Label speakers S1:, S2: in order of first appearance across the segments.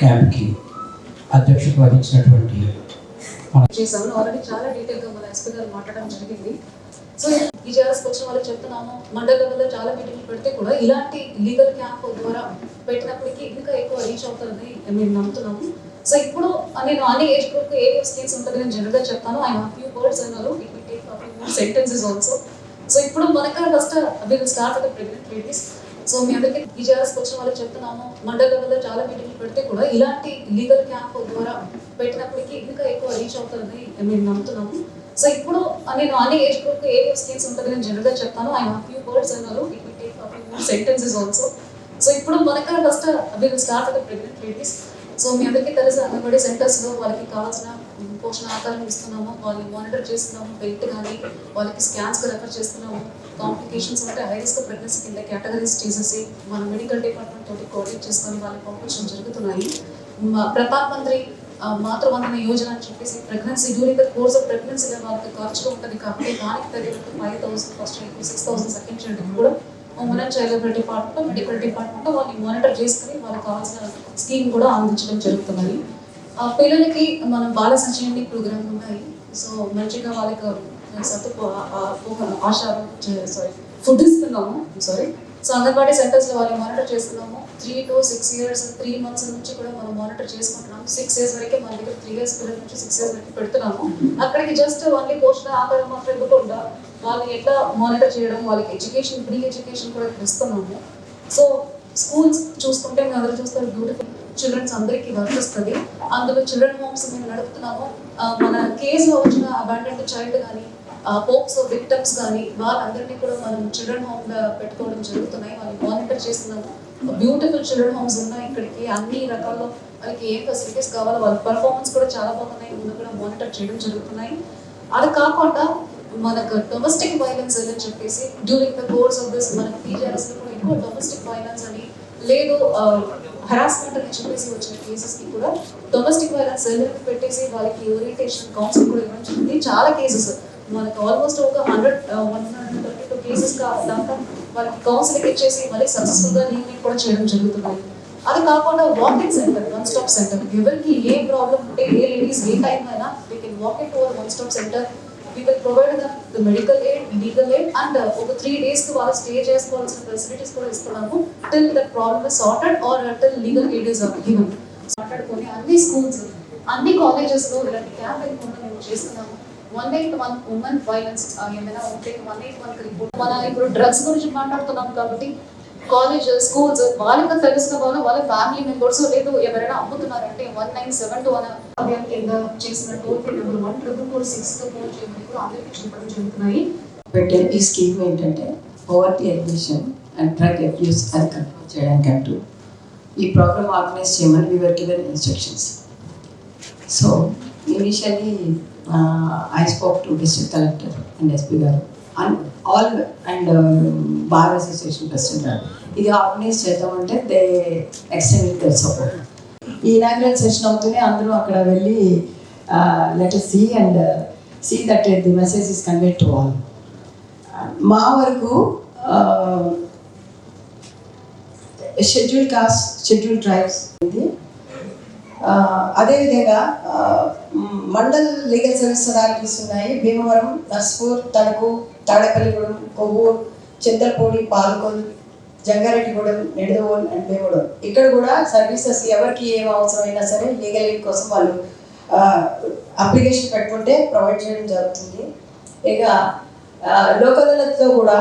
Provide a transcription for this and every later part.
S1: క్యాంప్కి అధ్యక్షత వహించినటువంటి మన
S2: ఆల్రెడీ చాలా డీటెయిల్గా మన ఎస్పీ గారు మాట్లాడడం జరిగింది. సో ఈ జేఆర్ఎస్కి వచ్చిన వాళ్ళకి చెప్తున్నాము మండల లెవెల్లో చాలా మీటింగ్లు పెడితే కూడా ఇలాంటి లీగల్ క్యాంప్ ద్వారా పెట్టినప్పటికీ ఇంకా ఎక్కువ రీచ్ అవుతుందని మేము నమ్ముతున్నాము. సో ఇప్పుడు నేను అన్ని ఏజ్ గ్రూప్ ఏ స్కీమ్స్ ఉంటుంది నేను జనరల్గా చెప్తాను. ఐ ఆయన ఫ్యూ వర్డ్స్ అన్నారు it will take sentences also so ఇప్పుడు మనకు first will start with pregnant ladies so మీ అందరికీ ఈ వచ్చిన వాళ్ళకి చెప్తున్నాము మండల లెవెల్లో చాలా మీటింగ్లు పెడితే కూడా ఇలాంటి లీగల్ క్యాంప్ ద్వారా పెట్టినప్పటికీ ఇంకా ఎక్కువ రీచ్ అవుతుందని మేము నమ్ముతున్నాము. సో ఇప్పుడు నేను అన్ని ఏజ్ గ్రూప్ ఏ స్కీమ్స్ ఉంటుంది నేను జనరల్గా చెప్తాను. ఐ ఫ్యూ వర్డ్స్ అన్నారు. It will take few sentences also so ఇప్పుడు మనకు first will start with pregnant ladies so మీ అందరికీ తెలుసు అంగన్వాడీ సెంటర్స్లో వాళ్ళకి కావాల్సిన పోషణ ఆకారం ఇస్తున్నాము వాళ్ళని మానిటర్ చేస్తున్నాము వెయిట్ కానీ వాళ్ళకి స్కాన్స్కి రెఫర్ చేస్తున్నాము. కాంప్లికేషన్స్ ఉంటే హై రిస్క్ ప్రెగ్నెన్సీ కింద కేటగిరీస్ చేసేసి మన మెడికల్ డిపార్ట్మెంట్ తోటి కోఆర్డినేట్ చేసుకొని వాళ్ళకి పంపించడం జరుగుతున్నాయి. మా- ప్రధాన్ మంత్రి ఆ, మాతృవందన యోజన అని చెప్పేసి pregnancy during the course of ప్రెగ్నెన్సీలో వాళ్ళకి ఖర్చులు ఉంటుంది కాబట్టి దానికి తగినట్టు five thousand first six thousand second చైల్డ్కి కూడా women and child welfare department medical department వాళ్ళని మానిటర్ చేసుకుని వాళ్ళకి కావాల్సిన స్కీమ్ కూడా అందించడం జరుగుతున్నది. ఆ పిల్లలకి మనం బాల సంజీవని ప్రోగ్రామ్ ఉన్నాయి. సో మంచిగా వాళ్ళకి సత్తు ఆశ సారీ ఫుడ్ ఇస్తున్నాము. సారీ సో అంగన్వాడీ సెంటర్స్లో వాళ్ళు మానిటర్ చేస్తున్నాము. Three to six years three months నుంచి కూడా మనం మానిటర్ చేసుకుంటున్నాము. సిక్స్ ఇయర్స్ వరకే మన దగ్గర త్రీ ఇయర్స్ పిల్లల నుంచి సిక్స్ ఇయర్స్ వరకు పెడుతున్నాము. అక్కడికి జస్ట్ ఓన్లీ పోషణ ఆహారం మాత్రం ఇవ్వకుండా వాళ్ళని ఎట్లా మానిటర్ చేయడం వాళ్ళకి ఎడ్యుకేషన్ ఫ్రీ ఎడ్యుకేషన్ కూడా ఇస్తున్నాము సో స్కూల్స్ చూసుకుంటే మేము అందరూ చూస్తారు బ్యూటిఫుల్ చిల్డ్రన్స్ అందరికీ వర్తిస్తుంది అందులో చిల్డ్రన్ హోమ్స్ మేము నడుపుతున్నాము. మన కేసులో వచ్చిన అబాండెంట్ చైల్డ్ కానీ పోప్స్ విక్టమ్స్ కానీ వాళ్ళందరినీ కూడా మనం చిల్డ్రన్ హోమ్గా పెట్టుకోవడం జరుగుతున్నాయి. వాళ్ళని మానిటర్ చేస్తున్నాము. బ్యూటిఫుల్ చిల్డ్రన్ హోమ్స్ ఉన్నాయి ఇక్కడికి. అన్ని రకాల్లో వాళ్ళకి ఏ ఫెసిలిటీస్ కావాలో వాళ్ళ పర్ఫార్మెన్స్ కూడా చాలా బాగున్నాయి. ముందు కూడా మానిటర్ చేయడం జరుగుతున్నాయి. అది కాకుండా మనకు డొమెస్టిక్ వైలెన్స్ అని చెప్పేసి during the course of this మనకి పీజీఆర్ఎస్లో కూడా ఎక్కువ డొమెస్టిక్ వైలెన్స్ అని లేదు హరాస్మెంట్ అని చెప్పేసి వచ్చిన కేసెస్కి కూడా డొమెస్టిక్ వైలెన్స్ సెల్ఫ్ పెట్టేసి వాళ్ళకి ఓరియంటేషన్ కౌన్సిల్ కూడా ఇవ్వడం జరిగింది చాలా కేసెస్ మనకు ఆల్మోస్ట్ ఒక hundred one hundred thirty two cases దాకా వాళ్ళకి కౌన్సిలింగ్ ఇచ్చేసి మళ్ళీ సక్సెస్ఫుల్గా లీవింగ్ కూడా చేయడం జరుగుతుంది. అది కాకుండా walking centre one stop centre ఎవరికి ఏ ప్రాబ్లం ఉంటే ఏ లేడీస్ ఏ టైం అయినా they can walk in to one stop centre we will provide the medical aid legal aid and ఒక త్రీ డేస్ వాళ్ళు స్టే చేసుకోవాల్సిన ఫెసిలిటీస్ కూడా ఇస్తున్నాము. Till that problem is sorted or till legal aid is given మాట్లాడుకొని అన్ని schools అన్ని కాలేజెస్లో ఇలాంటి క్యాంపెయిన్ కూడా మేము చేస్తున్నాము. One eight one women violence ఏమైనా ఉంటే వన్ ఎయిట్ వన్ రిపోర్ట్ మన ఇప్పుడు డ్రగ్స్ గురించి మాట్లాడుతున్నాం కాబట్టి కాలేజ్ స్కూల్స్ వాళ్ళకి తెలుసుకున్న వాళ్ళు వాళ్ళ ఫ్యామిలీ మెంబర్స్ లేదు. ఎవరైనా అమ్ముతున్నారంటే వన్ నైన్ సెవెన్ టూ అనే అభ్యాన్ కింద చేసిన toll free number one triple four సిక్స్తో phone చేయమని కూడా అందరికీ చూపడం జరుగుతున్నాయి.
S3: పెట్టే ఈ స్కీమ్ ఏంటంటే poverty admission and drug abuse అది కంట్రోల్ చేయడానికి అంటూ ఈ ప్రోగ్రామ్ ఆర్గనైజ్ చేయమని we were given instructions so initially I spoke to district collector and SP garu. And all and um, bar association president ఇది ఆర్గనైజ్ చేద్దామంటే they extend their support. ఈ inaugural session అవుతూనే అందరూ అక్కడ వెళ్ళి letter see and see that the message is conveyed to all మా వరకు schedule caste schedule tribes ఇది అదేవిధంగా మండల్ లీగల్ సర్వీస్ అథారిటీస్ ఉన్నాయి. భీమవరం నర్స్పూర్ తణుకు తాడేపల్లిగూడెం కొవ్వూరు చింతలపూడి పాలకొల్ జంగారెడ్డిగూడెం నెడదవోల్ అండ్ భీమవరం ఇక్కడ కూడా సర్వీసెస్ ఎవరికి ఏం అవసరమైనా సరే లీగల్ ఎయిడ్ కోసం వాళ్ళు అప్లికేషన్ పెట్టుకుంటే ప్రొవైడ్ చేయడం జరుగుతుంది. ఇక లోక్ అదాలత్లో కూడా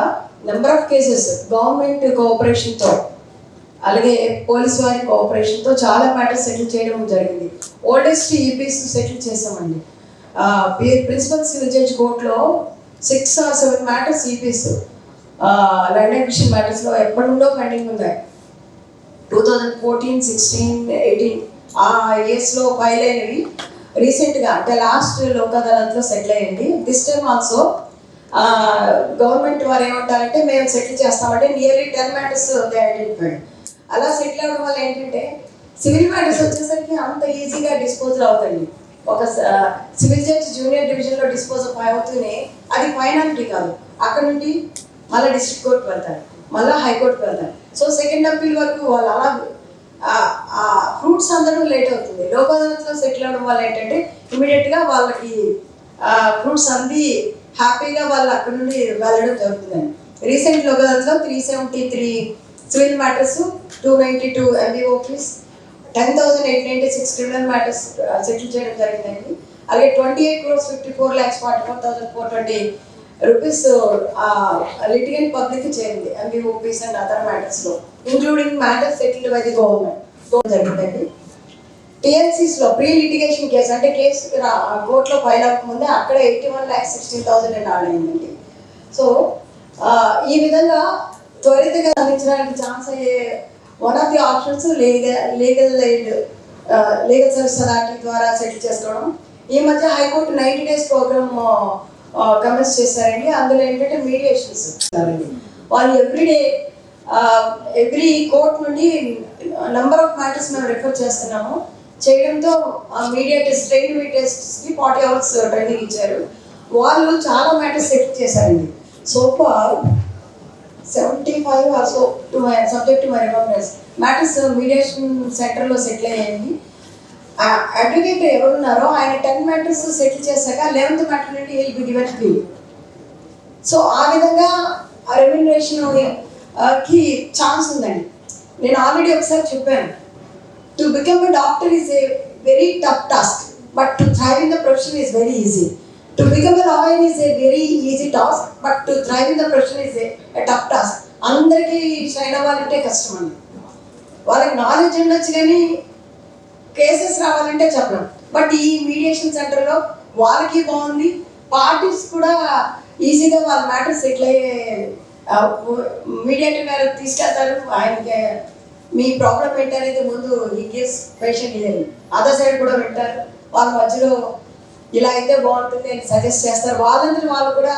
S3: నెంబర్ ఆఫ్ కేసెస్ గవర్నమెంట్ కోఆపరేషన్తో అలాగే పోలీస్ వారి కోఆపరేషన్తో చాలా మ్యాటర్స్ సెటిల్ చేయడం జరిగింది. ఓల్డెస్ట్ ఈపీస్ సెటిల్ చేసామండి ప్రిన్సిపల్ సివిల్ జడ్జ్ కోర్టులో six or seven matters EPs land acquisition మ్యాటర్స్లో ఎప్పటి నుండో పెండింగ్ ఉన్నాయి. Two thousand fourteen sixteen eighteen ఆ ఇయర్స్లో ఫైల్ అయినవి. రీసెంట్గా అంటే లాస్ట్ లోక్ అదాలత్లో సెటిల్ అయ్యింది దిస్ టైమ్ ఆల్సో గవర్నమెంట్ వారు ఏమంటారంటే మేము సెటిల్ చేస్తామంటే నియర్లీ టెన్ మ్యాటర్స్ ఐడెంటిఫైడ్ అలా సెటిల్ అవ్వడం వల్ల ఏంటంటే సివిల్ మ్యాటర్స్ వచ్చేసరికి అంత ఈజీగా డిస్పోజల్ అవుతుంది ఒక సివిల్ జడ్జ్ జూనియర్ డివిజన్లో డిస్పోజ్ అవుతూనే అది ఫైనాలిటీ కాదు. అక్కడ నుండి మళ్ళీ డిస్ట్రిక్ట్ కోర్టు వెళ్తారు. మళ్ళీ హైకోర్టుకు వెళ్తారు. సో సెకండ్ అప్పీల్ వరకు వాళ్ళు అలా ఫ్రూట్స్ అందడం లేట్ అవుతుంది. లోక్ అదాలత్లో సెటిల్ అవ్వడం వల్ల ఏంటంటే ఇమీడియట్గా వాళ్ళకి ఫ్రూట్స్ అంది హ్యాపీగా వాళ్ళు అక్కడ నుండి వెళ్ళడం జరుగుతుందండి. Recent Lok అదాలత్లో three seventy three civil matters two ninety two MVOPs ten thousand eight ninety six criminal matters settle చేయడం జరిగిందండి. అలాగే twenty eight crores fifty four lakhs forty four thousand four twenty rupees litigant public చేరింది MVOPs and other మ్యాటర్స్లో including matters settled by the government జరిగిందండి. టీఎన్సీస్లో pre litigation case అంటే case కోర్టులో file అవ్వకముందే అక్కడ eighty one lakhs sixteen thousand అని ఆడైందండి so ఈ విధంగా త్వరితగా అందించడానికి ఛాన్స్ అయ్యే one of the options legal legal aid legal service authority ద్వారా సెటిల్ చేసుకోవడం. ఈ మధ్య high court ninety days programme comments చేశారండి. అందులో ఏంటంటే మీడియేషన్స్ వాళ్ళు ఎవ్రీడే ఎవ్రీ కోర్ట్ నుండి నెంబర్ ఆఫ్ మ్యాటర్స్ మేము రిఫర్ చేస్తున్నాము. చేయడంతో మీడియేటర్స్ ట్రైన్ మీడియేటర్స్కి ఫార్టీ అవర్స్ ట్రైనింగ్ ఇచ్చారు. వాళ్ళు చాలా మ్యాటర్స్ సెటిల్ చేశారండి. So far seventy five also to my subject to my remembrance matters mediation సెంటర్లో సెటిల్ అయ్యింది అడ్వకేట్ ఎవరున్నారో ఆయన టెన్ మ్యాటర్స్ సెటిల్ చేశాక లెవెన్త్ మ్యాటర్ నుండి విల్ బి గివెన్ సో ఆ విధంగా ఆ రెమ్యునరేషన్కి ఛాన్స్ ఉందండి. నేను ఆల్రెడీ ఒకసారి చెప్పాను. To become a doctor is a very tough task but to thrive in the profession is very easy to become a lawyer is a very easy task but to thrive in the profession is a tough task అందరికీ shine అవ్వాలంటే కష్టం అండి. వాళ్ళకి knowledge ఉండొచ్చు కానీ cases రావాలంటే చెప్పడం but ఈ మీడియేషన్ సెంటర్లో వాళ్ళకి బాగుంది. పార్టీస్ కూడా ఈజీగా వాళ్ళ మ్యాటర్స్ సెటిల్ అయ్యే మీడియేటర్ గారు తీసుకెళ్తారు. ఆయనకి మీ ప్రాబ్లం ఏంటనేది ముందు ఈ కేస్ పేషెంట్ ఇదే అదర్ సైడ్ కూడా పెట్టారు వాళ్ళ మధ్యలో ఇలా అయితే బాగుంటుంది అని సజెస్ట్ చేస్తారు. వాళ్ళందరూ వాళ్ళు కూడా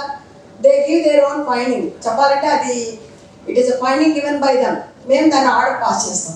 S3: they give their own finding చెప్పాలంటే అది it is a finding given by them మేము దాన్ని ఆర్డర్ పాస్ చేస్తాం.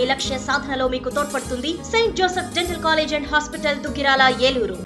S4: మీ లక్ష్య సాధనలో మీకు తోడ్పడుతుంది. Saint Joseph dental college and hospital Duggirala Eluru.